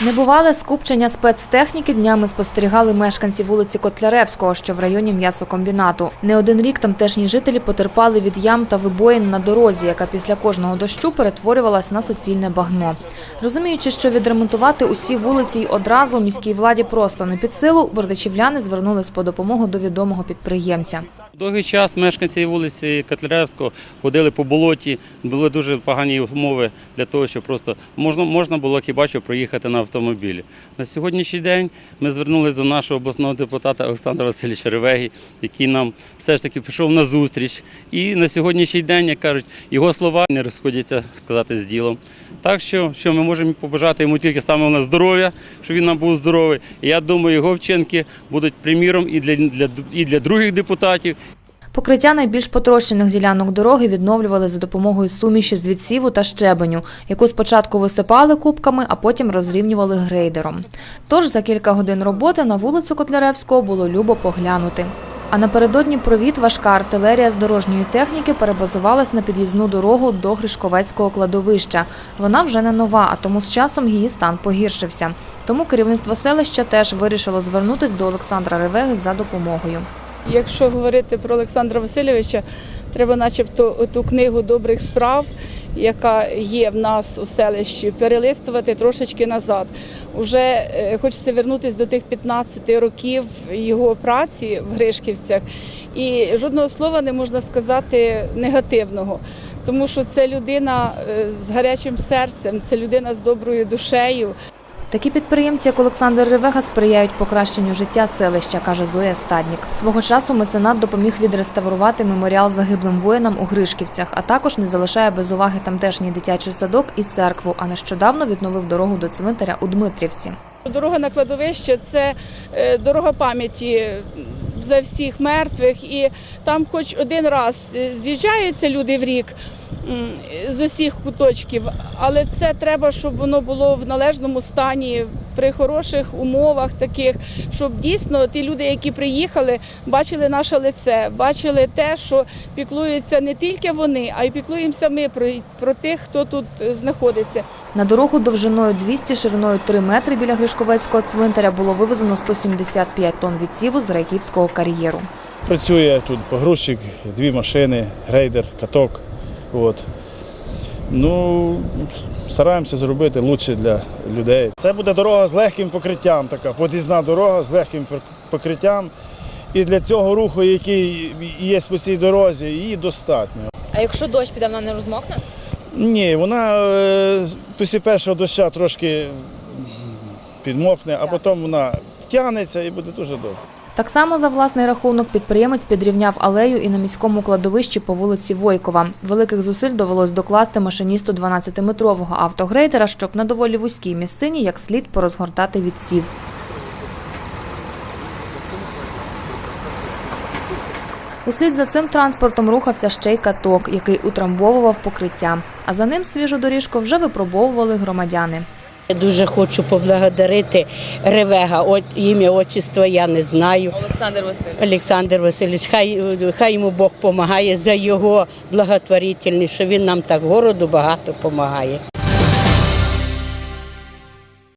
Небувале скупчення спецтехніки днями спостерігали мешканці вулиці Котляревського, що в районі м'ясокомбінату. Не один рік тамтешні жителі потерпали від ям та вибоїн на дорозі, яка після кожного дощу перетворювалась на суцільне багно. Розуміючи, що відремонтувати усі вулиці й одразу міській владі просто не під силу, бердичівляни звернулись по допомогу до відомого підприємця. Довгий час мешканці вулиці Котляревського ходили по болоті, були дуже погані умови для того, щоб просто можна, можна було хіба що проїхати на автомобілі. На сьогоднішній день ми звернулися до нашого обласного депутата Олександра Васильовича Ревеги, який нам все ж таки пішов на зустріч. І на сьогоднішній день, як кажуть, його слова не розходяться сказати з ділом. Так що, що ми можемо побажати йому тільки саме на здоров'я, щоб він нам був здоровий. І я думаю, його вчинки будуть приміром і для, для, і для других депутатів, Покриття найбільш потрощених ділянок дороги відновлювали за допомогою суміші з відсіву та щебеню, яку спочатку висипали кубками, а потім розрівнювали грейдером. Тож за кілька годин роботи на вулицю Котляревського було любо поглянути. А напередодні провід важка артилерія з дорожньої техніки перебазувалась на під'їзну дорогу до Гришковецького кладовища. Вона вже не нова, а тому з часом її стан погіршився. Тому керівництво селища теж вирішило звернутися до Олександра Ревеги за допомогою. Якщо говорити про Олександра Васильовича, треба начебто ту книгу добрих справ, яка є в нас у селищі, перелистувати трошечки назад. Уже е, хочеться вернутися до тих 15 років його праці в Гришківцях, і жодного слова не можна сказати негативного. Тому що це людина е, з гарячим серцем, це людина з доброю душею. Такі підприємці, як Олександр Ревега, сприяють покращенню життя селища, каже Зоя Стаднік. Свого часу меценат допоміг відреставрувати меморіал загиблим воїнам у Гришківцях, а також не залишає без уваги тамтешній дитячий садок і церкву, а нещодавно відновив дорогу до цвинтаря у Дмитрівці. Дорога на кладовище це е, дорога пам'яті за всіх мертвих, і там, хоч один раз е, з'їжджаються люди в рік з усіх куточків, але це треба, щоб воно було в належному стані, при хороших умовах, таких, щоб дійсно ті люди, які приїхали, бачили наше лице, бачили те, що піклуються не тільки вони, а й піклуємося ми про, про тих, хто тут знаходиться. На дорогу довжиною 200, шириною 3 метри біля Гришковецького цвинтаря було вивезено 175 тонн відсіву з Райківського кар'єру. Працює тут погрузчик, дві машини, грейдер, каток. От. Ну, стараємося зробити краще для людей. Це буде дорога з легким покриттям, така под'їзна дорога з легким покриттям. І для цього руху, який є по цій дорозі, її достатньо. А якщо дощ піде, вона не розмокне? Ні, вона е, після першого дощу трошки підмокне, а потім вона втягнеться і буде дуже добре. Так само за власний рахунок підприємець підрівняв алею і на міському кладовищі по вулиці Войкова. Великих зусиль довелось докласти машиністу 12-метрового автогрейдера, щоб на доволі вузькій місцині як слід порозгортати відсів. Услід за цим транспортом рухався ще й каток, який утрамбовував покриття. А за ним свіжу доріжку вже випробовували громадяни. Я дуже хочу поблагодарити Ревега. От ім'я отчество я не знаю. Олександр Васильович. Олександр Васильович, хай, хай йому Бог допомагає за його благотворительність, що він нам так городу багато допомагає.